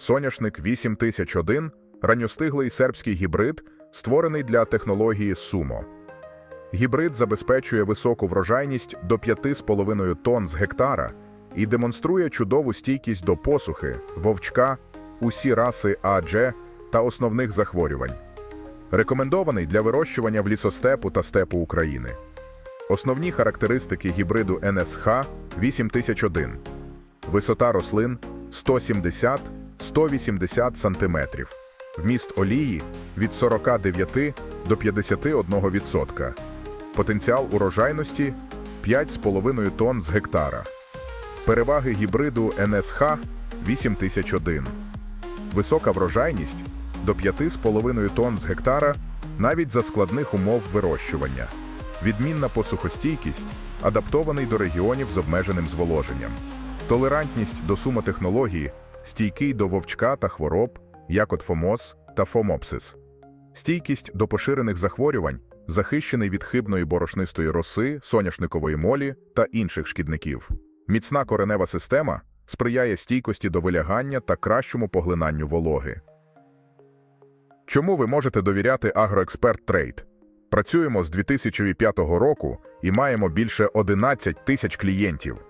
Соняшник 8001 ранньостиглий сербський гібрид, створений для технології Sumo. Гібрид забезпечує високу врожайність до 5,5 тонн з гектара і демонструє чудову стійкість до посухи, вовчка, усі раси АДЖ та основних захворювань. Рекомендований для вирощування в лісостепу та степу України. Основні характеристики гібриду НСХ 8001. Висота рослин 170-180 см. Вміст олії від 49 до 51%. Потенціал урожайності 5,5 тонн з гектара. Переваги гібриду НСХ 8001. Висока врожайність до 5,5 тонн з гектара навіть за складних умов вирощування. Відмінна посухостійкість, адаптований до регіонів з обмеженим зволоженням. Толерантність до сумотехнології, стійкий до вовчка та хвороб, як от фомоз та фомопсис. Стійкість до поширених захворювань, захищений від хибної борошнистої роси, соняшникової молі та інших шкідників. Міцна коренева система сприяє стійкості до вилягання та кращому поглинанню вологи. Чому ви можете довіряти Агроексперт Трейд? Працюємо з 2005 року і маємо більше 11 тисяч клієнтів.